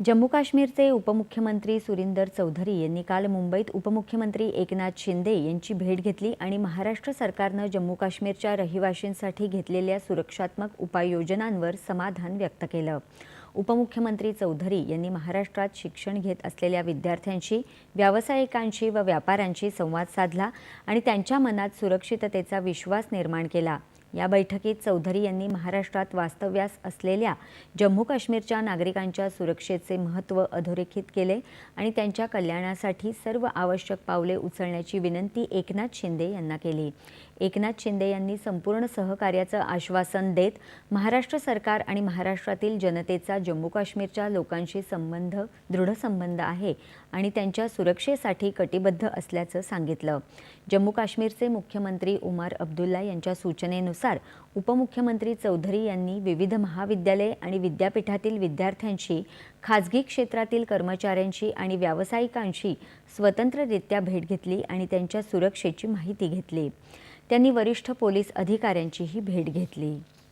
जम्मू काश्मीरचे उपमुख्यमंत्री सुरिंदर चौधरी यांनी काल मुंबईत उपमुख्यमंत्री एकनाथ शिंदे यांची भेट घेतली आणि महाराष्ट्र सरकारनं जम्मू काश्मीरच्या रहिवाशींसाठी घेतलेल्या सुरक्षात्मक उपाययोजनांवर समाधान व्यक्त केलं. उपमुख्यमंत्री चौधरी यांनी महाराष्ट्रात शिक्षण घेत असलेल्या विद्यार्थ्यांशी व्यावसायिकांशी व व्यापाऱ्यांशी संवाद साधला आणि त्यांच्या मनात सुरक्षिततेचा विश्वास निर्माण केला. या बैठकीत चौधरी यांनी महाराष्ट्रात वास्तव्यास असलेल्या जम्मू काश्मीरच्या नागरिकांच्या सुरक्षेचे महत्त्व अधोरेखित केले आणि त्यांच्या कल्याणासाठी सर्व आवश्यक पावले उचलण्याची विनंती एकनाथ शिंदे यांना केली. एकनाथ शिंदे यांनी संपूर्ण सहकार्याचं आश्वासन देत महाराष्ट्र सरकार आणि महाराष्ट्रातील जनतेचा जम्मू काश्मीरच्या लोकांशी संबंध दृढ संबंध आहे आणि त्यांच्या सुरक्षेसाठी कटिबद्ध असल्याचं सांगितलं. जम्मू काश्मीरचे मुख्यमंत्री उमर अब्दुल्ला यांच्या सूचनेनुसार उपमुख्यमंत्री चौधरी यांनी विविध महाविद्यालये आणि विद्यापीठातील विद्यार्थ्यांशी खाजगी क्षेत्रातील कर्मचाऱ्यांशी आणि व्यावसायिकांशी स्वतंत्ररित्या भेट घेतली आणि त्यांच्या सुरक्षेची माहिती घेतली. त्यांनी वरिष्ठ पोलीस अधिकाऱ्यांचीही भेट घेतली.